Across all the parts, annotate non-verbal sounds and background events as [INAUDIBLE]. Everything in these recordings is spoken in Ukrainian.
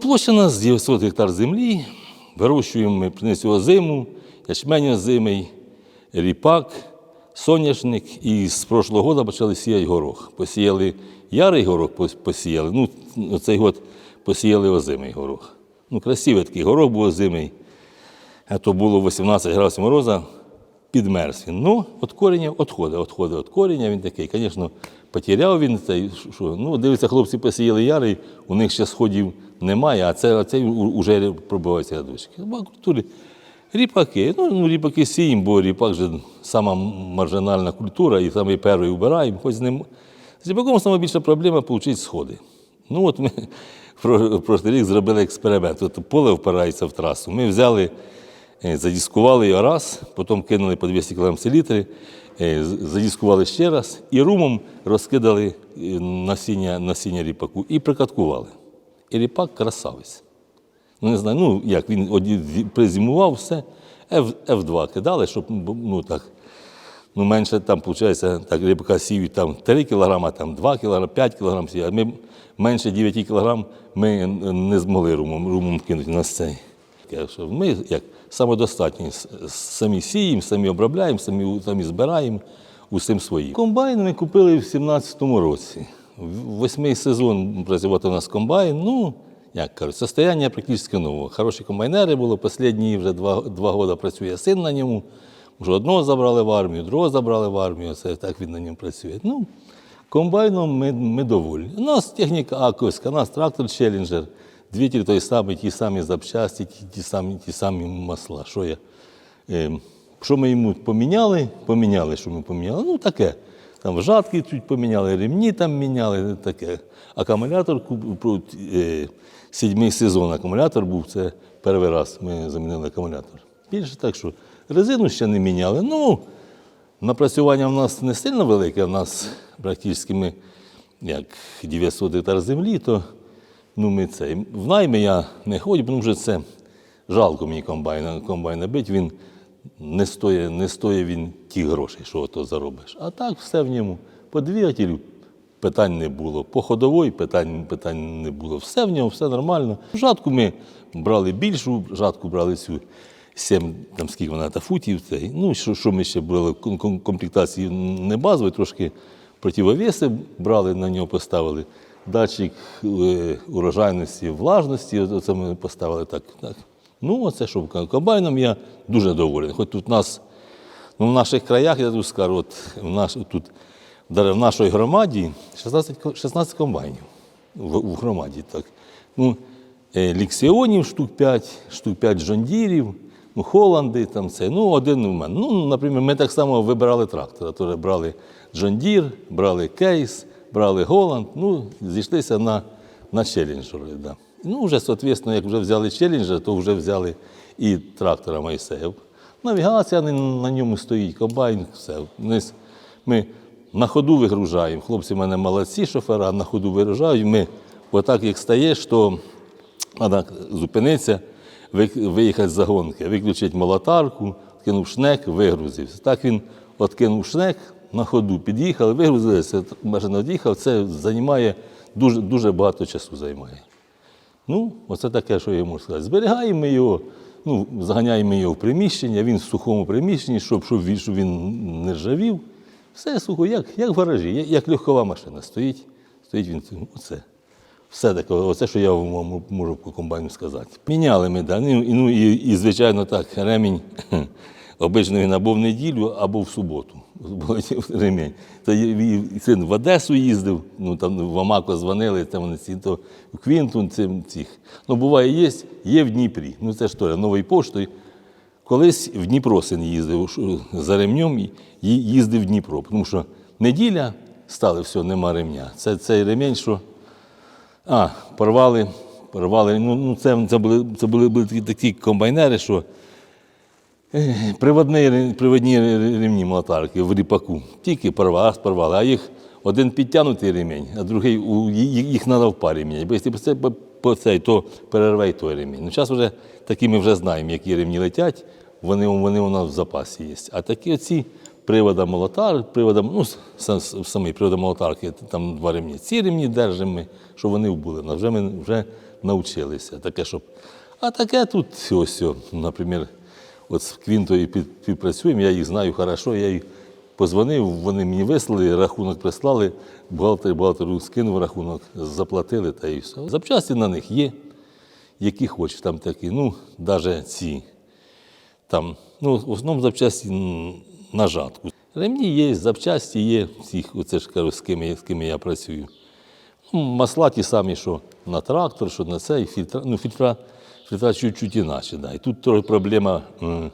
Площа у нас 900 гектар землі. Вирощуємо ми принесу зиму, ячмень озимий, ріпак, соняшник. І з прошлого року почали сіяти горох. Посіяли ярий горох, посіяли. Ну, цей год посіяли озимий горох. Ну, красивий такий горох був озимий. А то було 18 градусів мороза, підмерз він. Ну, від коріння відходить, відходить від коріння. Він такий, звісно, потеряв він цей. Що, ну, дивіться, хлопці посіяли ярий, у них ще сходів немає, а це, а цей вже пробивається рядочки. В культурі ріпаки. Ну, ну, ріпаки сіємо, бо ріпак же сама маржинальна культура, і саме перший вбираємо. Хоч з ним. З ріпаком саме більша проблема отримати сходи. Ну, от ми [LAUGHS] про- прошлий рік зробили експеримент. От поле впирається в трасу. Ми взяли. Е, Задіскували його раз, потім кинули по 200 кг селітри, е, задіскували ще раз і румом розкидали е, насіння, насіння ріпаку і прикаткували. І ріпак красавець. Ну, не знаю, ну як він призимував все, F, F2 кидали, щоб ну, так, ну, менше там, виходить, так, рибака сіють там 3 кг, там 2 кг, 5 кг сіють. А ми менше 9 кг ми не змогли румом, румом кинути на цей. Ми як самодостатні, самі сіємо, самі обробляємо, самі, самі збираємо усім своїм. Комбайн ми купили в 17-му році. Восьмий сезон працювати у нас комбайн. Ну, як кажуть, состояння практично нове. Хороші комбайнери було, останні вже два, два роки працює син на ньому. Вже одного забрали в армію, другого забрали в армію, це так він на ньому працює. Ну, комбайном ми, ми доволі. У нас техніка аковська, у нас трактор Челленджер, двигатель той самий, ті самі запчасті, ті, ті, самі, ті самі масла. Що, я, е, що ми йому поміняли? Поміняли, що ми поміняли? Ну, таке. Там жатки чуть поміняли, ремні там міняли, таке. Акумулятор, е, сідьмий сезон акумулятор був, це перший раз ми замінили акумулятор. Більше так, що резину ще не міняли. Ну, напрацювання в нас не сильно велике, в нас практично ми, як 900 гектар землі, то ну, ми це. В найми я не ходжу, тому що це жалко мені комбайна, комбайна бить, він не стоїть, не стоїть він ті грошей, що ото заробиш. А так все в ньому. По двигателю питань не було, по ходовій питань, питань не було. Все в ньому, все нормально. Жатку ми брали більшу, жатку брали цю 7, там скільки вона та футів. Цей. Ну, що, що ми ще брали ком- ком- комплектації не базові, трошки противовеси брали, на нього поставили. Датчик е, урожайності, влажності, оце ми поставили так. так. Ну, оце що комбайном я дуже доволен. Хоч тут нас, ну, в наших краях, я тут скажу, от в наш, тут, в нашій громаді 16, 16 комбайнів в, в громаді. Так. Ну, е, ліксіонів штук 5, штук 5 жондірів, ну, Холланди, там це, ну, один у мене. Ну, наприклад, ми так само вибирали трактора. Теж брали Джондір, брали кейс, брали Голланд, ну, зійшлися на, на челленджери. Да. Ну, вже, соответственно, як вже взяли челленджер, то вже взяли і трактора Майсеїв. Навігація на, ньому стоїть, комбайн, все. Ми на ходу вигружаємо. Хлопці в мене молодці, шофера, на ходу вигружають. Ми отак, як стаєш, то треба зупинитися, виїхати з загонки, виключити молотарку, кинув шнек, вигрузився. Так він откинув шнек, на ходу під'їхали, вигрузилися, машина від'їхав, це займає дуже, дуже багато часу займає. Ну, оце таке, що я можу сказати. Зберігаємо його, ну, заганяємо його в приміщення, він в сухому приміщенні, щоб, щоб, він, щоб він не ржавів. Все сухо, як, як в гаражі, як, як легкова машина стоїть. Стоїть він, оце. Все таке, оце, що я вам можу по комбайну сказати. Міняли ми, да. ну, ну, і, і, звичайно, так, ремінь обично він або в неділю, або в суботу. [LAUGHS] ремінь. І син в Одесу їздив, ну там в Амако дзвонили, там вони ці, то в Квінтун цим цих. Ну, буває, є, є в Дніпрі. Ну це ж то, новою поштою. Колись в Дніпро син їздив за ремнем, їздив в Дніпро, тому що неділя стали, все, нема ремня. Це цей ремінь, що а, порвали, порвали. Ну, ну це, це, були, це були, були такі, комбайнери, що приводні, приводні ре- ремні молотарки в ріпаку. Тільки порвали, порвали, а їх один підтягнутий ремінь, а другий їх треба в парі міняти. Бо якщо це, по, цей, то перерве той ремінь. Ну, зараз вже такі ми вже знаємо, які ремні летять, вони, вони у нас в запасі є. А такі оці привода молотар, привода, ну, сам, самий привода молотарки, там два ремні. Ці ремні держимо ми, щоб вони були. Ну, Вже ми вже навчилися. Таке, щоб... А таке тут ось, наприклад, от з Квінтою співпрацюємо, я їх знаю хорошо, я їй позвонив, вони мені вислали, рахунок прислали, бухгалтер бухгалтеру скинув рахунок, заплатили та і все. Запчасті на них є, які хочеш, там такі, ну, навіть ці там, ну, в основному запчасті на жатку. Ремні є, запчасті є, всіх, оце ж кажу, з ким, я- з ким я працюю. Ну, масла ті самі, що на трактор, що на цей, фільтра, ну, фільтра, фільтра чуть-чуть іначе. Да. І тут трохи проблема, м,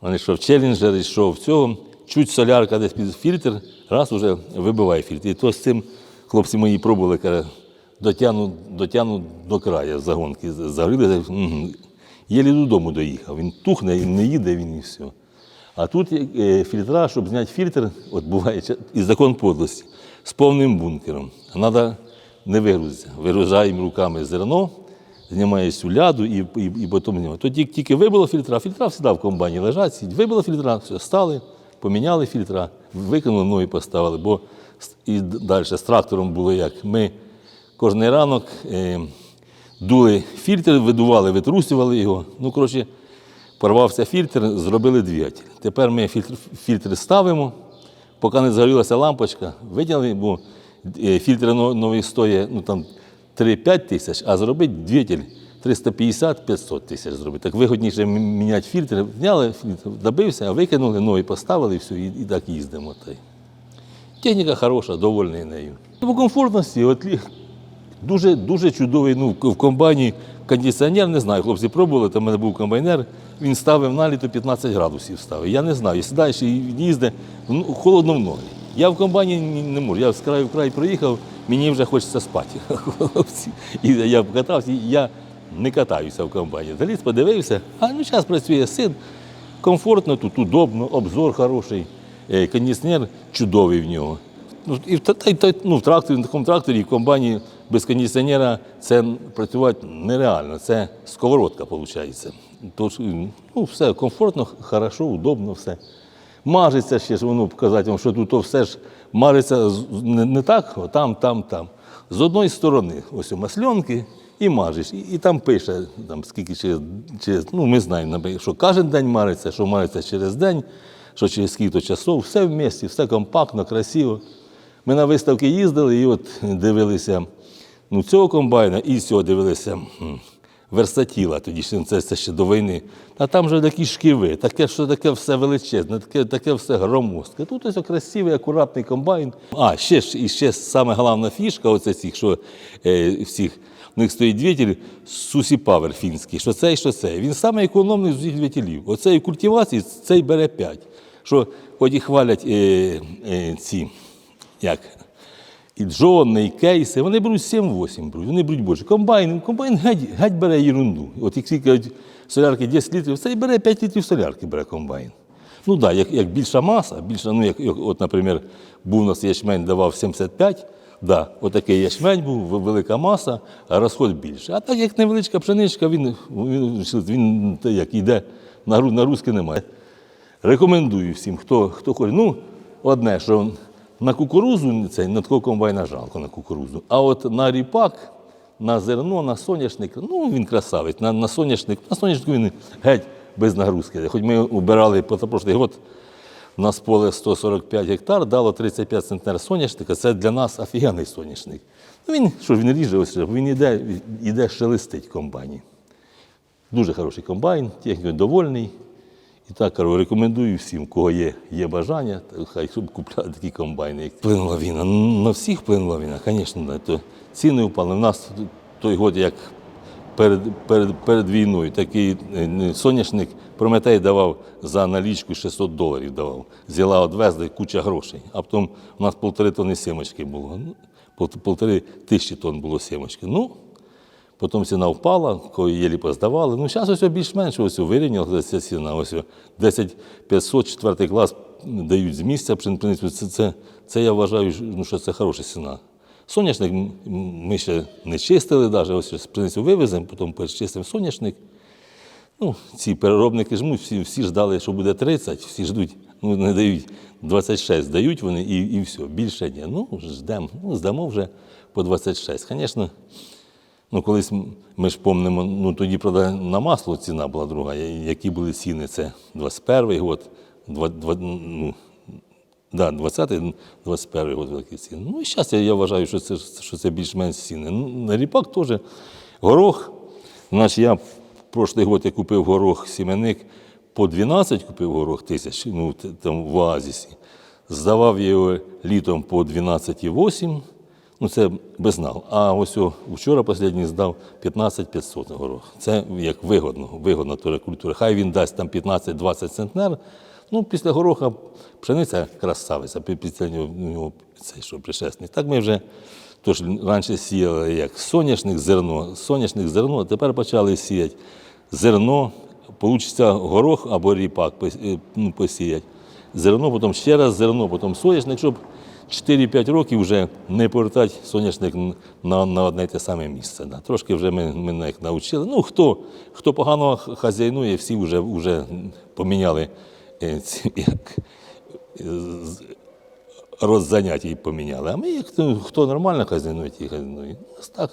вони що в цьому, чуть солярка десь під фільтр, раз уже вибиває фільтр. І то з цим хлопці мої пробували, каже, дотягну, дотягну до краю загонки, загріли, м, єлі додому доїхав. Він тухне, він не їде, він і все. А тут е, фільтра, щоб зняти фільтр, от буває і закон подлості, з повним бункером. Треба не вигрузитися. Вигружаємо руками зерно, знімаєш цю ляду і, і, і потім знімаєш. То тільки, вибило фільтра, фільтра всегда в комбайні лежать, вибило фільтра, все, стали, поміняли фільтра, викинули, ноги поставили. Бо і далі з трактором було як. Ми кожен ранок е, дули фільтр, видували, витрусювали його. Ну, коротше, порвався фільтр, зробили двигатель. Тепер ми фільтр, фільтр ставимо, поки не згорілася лампочка, виділи, бо е, фільтр новий стоїть ну, там, 3-5 тисяч, а зробити двигатель 350-500 тисяч зробити. Так вигодніше міняти фільтр. Зняли фільтр, добився, викинули, новий поставили і все, і, і так їздимо. Та. Техніка хороша, довольний нею. По комфортності, от дуже, дуже чудовий. Ну, в комбайні кондиціонер, не знаю, хлопці пробували, там в мене був комбайнер, він ставив на літо 15 градусів ставив. Я не знаю, сідаєш і їздить, ну, холодно в ноги. Я в комбайні не можу. Я з краю в край проїхав, мені вже хочеться спати. [LAUGHS] І я покатався, я не катаюся в комбайні. Заліз, подивився, а ну зараз працює син. Комфортно тут, удобно, обзор хороший, е, кондиціонер чудовий в нього. Ну, і в, та, та, ну, в тракторі, на такому тракторі, в комбайні без кондиціонера це працювати нереально. Це сковородка, виходить. Тож, ну, все комфортно, хорошо, удобно, все. Мажеться ще ж воно показати вам, що тут то все ж мажеться не, не так, а там, там, там. З одної сторони, ось масльонки, і мажеш. І, і там пише, там, скільки через, через, ну ми знаємо, що кожен день мариться, що мариться через день, що через скільки часов, все в місті, все компактно, красиво. Ми на виставки їздили і от дивилися ну, цього комбайна і цього дивилися версатіла, тоді це, це ще до війни. А там вже такі шківи, таке, що таке все величезне, таке, таке все громоздке. Тут ось красивий, акуратний комбайн. А, ще і ще саме головна фішка, оце цих, що е, всіх. У них стоїть двигатель Сусі Павер фінський, що цей, що цей. Він саме економний з усіх двигателів. Оцей культивації цей бере 5. Що хоч і хвалять е, е, ці, як, і джонни, і кейси, вони беруть 7-8 беруть, вони беруть більше. Комбайн, комбайн геть, геть бере ерунду. От як скільки кажуть, солярки 10 літрів, цей бере 5 літрів солярки бере комбайн. Ну так, да, як, як більша маса, більша, ну, як, як, от, наприклад, був у нас ячмень, давав 75, да, отакий ячмень був, велика маса, а розход більше. А так як невеличка пшеничка, він, він, він, та як йде, на, на руски немає. Рекомендую всім, хто, хто хоче. Ну, одне, що на кукурузу цей, на такого комбайна жалко на кукурузу. А от на ріпак, на зерно, на соняшник, ну він красавець. На, на соняшник, на соняшнику він геть без нагрузки. Хоч ми убирали позапрошлий год, у нас поле 145 гектар, дало 35 центнер соняшника. Це для нас офігенний соняшник. Ну він що він ріже, ось він іде, іде шелестить комбайні. Дуже хороший комбайн, технікою довольний. І так кажу, рекомендую всім, кого є, є бажання, хай щоб купляли такі комбайни. Вплинула війна. На всіх вплинула війна, звісно, да. то ціни впали. У нас той год, як перед, перед, перед війною, такий е, соняшник Прометей давав за налічку 600 доларів давав. Взяла, одвезли, куча грошей. А потім у нас полтори тонни сімочки було. Ну, пол- полтори тисячі тонн було сімочки. Ну, Потім ціна впала, коли єлі поздавали. Ну, зараз ось більш-менш ось вирівнялася ціна. Ось 10 500, четвертий клас дають з місця пшеницю. Це, це, це я вважаю, ну, що це хороша ціна. Соняшник ми ще не чистили, навіть ось пшеницю вивеземо, потім перечистимо соняшник. Ну, ці переробники жмуть, всі, всі ждали, що буде 30, всі ждуть, ну не дають 26, дають вони і, і все, більше ні. Ну, ждемо, ну, здамо вже по 26. Звісно, Ну, колись ми ж помнимо, ну тоді, правда, на масло ціна була друга. Які були ціни? Це 21 год, два, два, ну, да, 20 21 год великі ціни. Ну і зараз я, я вважаю, що це, що це більш-менш ціни. Ну, на ріпак теж горох. Значить, я прошлий год я купив горох сіменник по 12 купив горох тисяч, ну, там в оазісі. Здавав його літом по 12,8. Ну, це без нал. А ось вчора останній здав 15 500 горох. Це як вигодно, вигодна культура. Хай він дасть там 15-20 центнер. Ну, після гороха пшениця красавиця, після нього, цей, що пришесний. Так ми вже тож раніше сіяли як соняшник, зерно, соняшник, зерно, а тепер почали сіяти зерно, получиться горох або ріпак е, ну, посіяти. Зерно, потім ще раз зерно, потім соняшник, щоб 4-5 років вже не повертати соняшник на, на одне те саме місце. Да. Трошки вже ми, ми їх навчили. Ну, хто, хто погано хазяйнує, всі вже, вже поміняли е, ці, як, роззаняття і поміняли. А ми, як, хто- нормально хазяйнує, ті хазяйнує. Ось так.